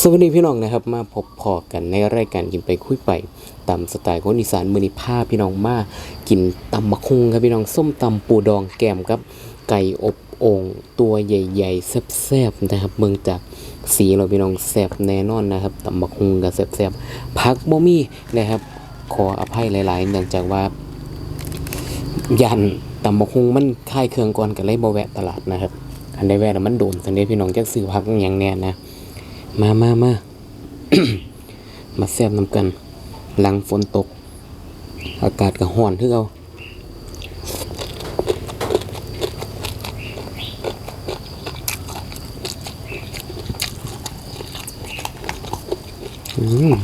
สวัสดีพี่น้องนะครับมาพบพอกันในรายการกินไปคุยไปตามสไตล์คนอีสานมือนิผ้าพี่น้องมากินตำมะคุงครับพี่น้องส้มตำปูดองแกมครับ ไก่อบโอ่งตัวใหญ่ๆแซ่บๆนะครับเมืองจากสีเราพี่น้องแซ่บแน่นอนนะครับตำมะคุงกับแซ่บๆพักบ่มีนะครับ ขออภัยหลายๆเนื่องจากว่า ยันตำมะคุงมันค่ายเครื่องก่อนก็เลยบ่แวะตลาดนะครับอันได้แวะแล้วมันโดนสันเดพี่น้องจักซื้อพักอย่างแน่นะ มามามา มาแซบน้ำกัน หลังฝนตก อากาศก็ห้อนคือเอาอืม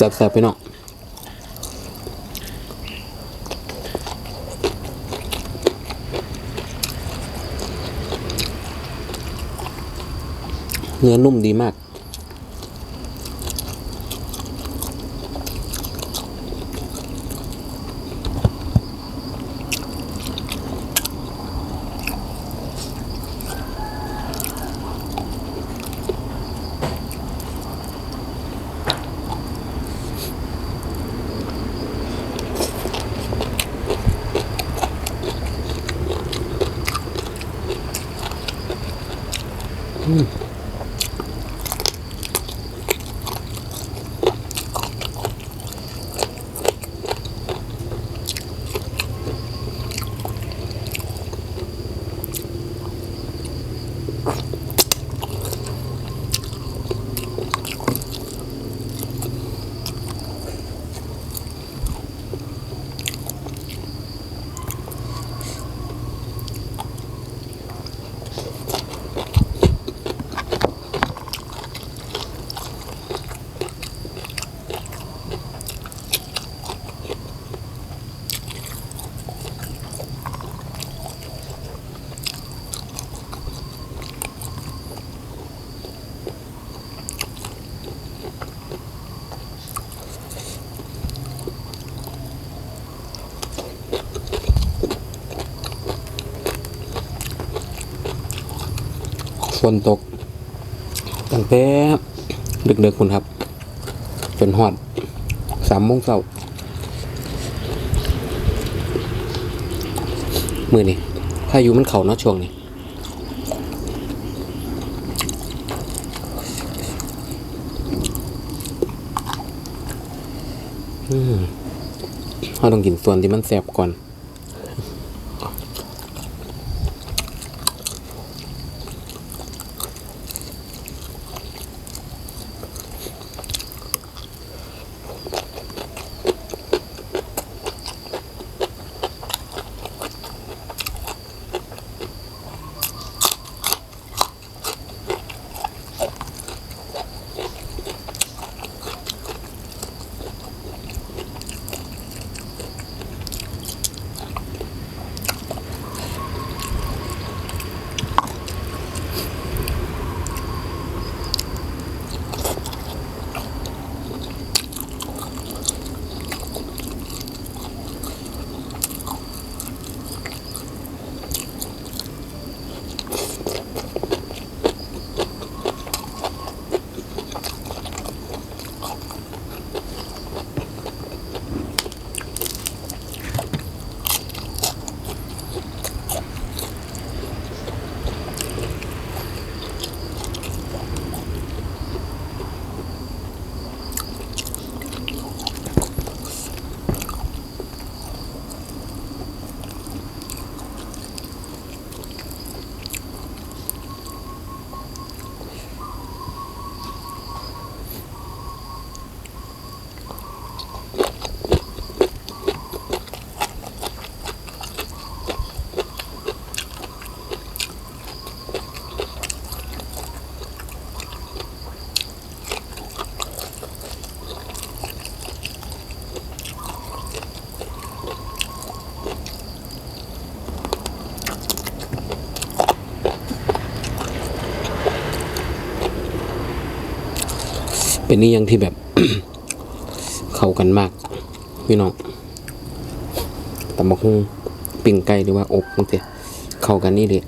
แซ่บๆไปเนาะเนื้อนุ่มดีมาก ฝนตกตั้งแต่ดึกๆคุณครับ จนหอดสามโมงเช้ามือนี่พายุมันเข่าเนาะช่วงนี้อืมเราต้องกินส่วนที่มันแสบก่อน เป็นนี่ยังที่แบบ เข้ากันมากพี่น้องตำบักหุ่งปิ้งไก่หรือว่าอบจังเตะเข้ากันนี่เด้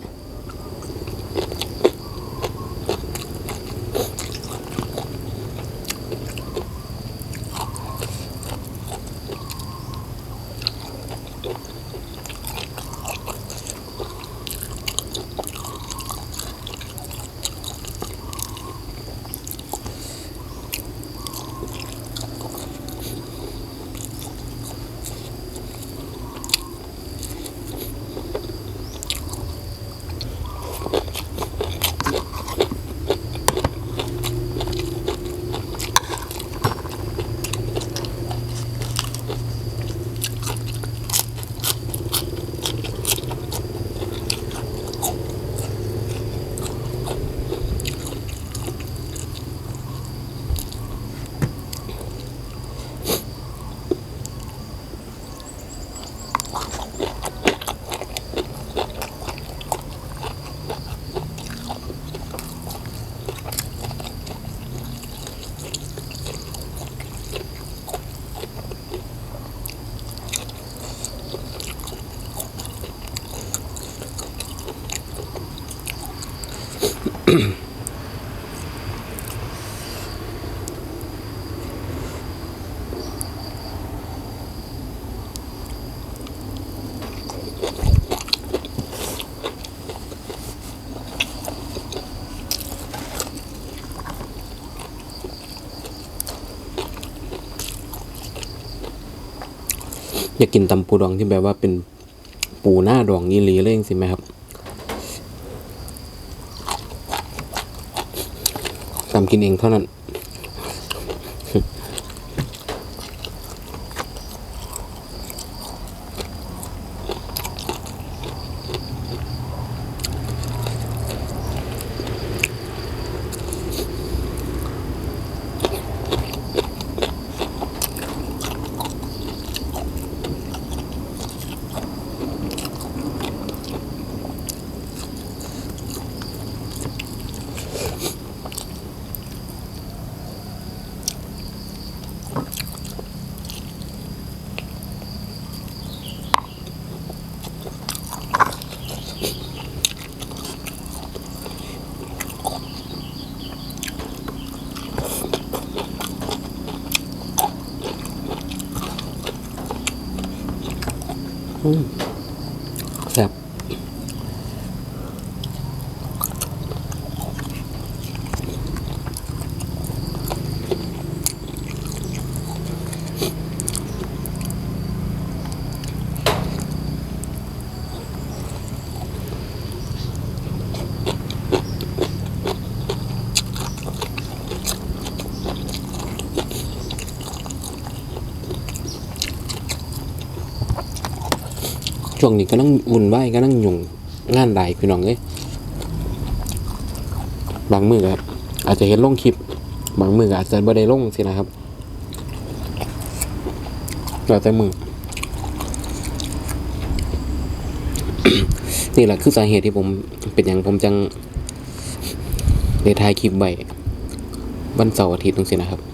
อยากกินตำปูดองที่แบบว่าเป็นปูหน้าดองนี่หลีเลยจังสิไหมครับ ทำกินเองเท่านั้น แช่วงนี้ก็ต้องวุ่นวายก็ต้องยุ่งงานใดพี่น้องเอ้ยบางมือครับอาจจะเห็นลงคลิป บางมืออาจจะไม่ได้ลงสินะครับแล้วแต่มือนี่แหละคือสาเหตุที่ผมเป็นอย่างผมจังได้ายคลิปไว้วันเสาร์อาทิตย์ตรงสินะครับ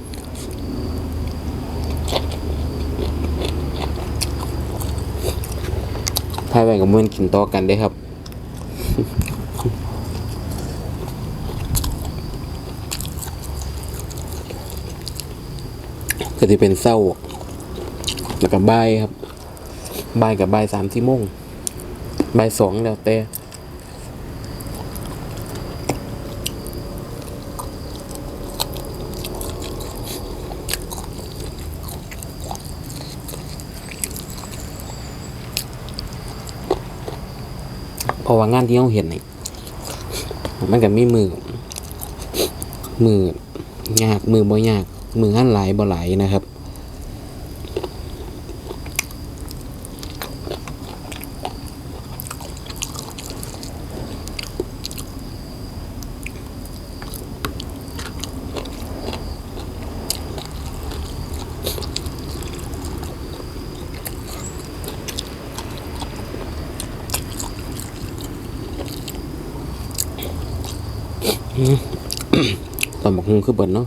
ายไว้กับมือนกินต่อกันได้ครับ ก็จะเป็นเศร้าแล้วก็บ่ายครับบ่ายกับบ่ายสามที่โมงบ่ายสองแล้วแต่ ราะว่างานที่เราเห็นนี่มันก็มีมือ มือยากมือบ่ยาก มืองานหลายบ่หลายนะครับ ตอนบอกฮุ งคือเบิดเนาะ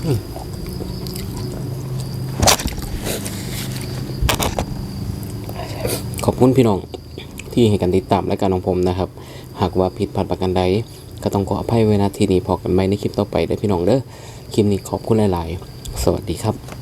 ขอบคุณพี่น้องที่ให้การติดตามและการของผมนะครับ หากว่าผิดพลาดประการใด ก็ต้องขออภัยเวลาที่นี่พอกันไปในคลิปต่อไปได้พี่น้องเด้อคลิปนี้ขอบคุณหลาย ๆ สวัสดีครับ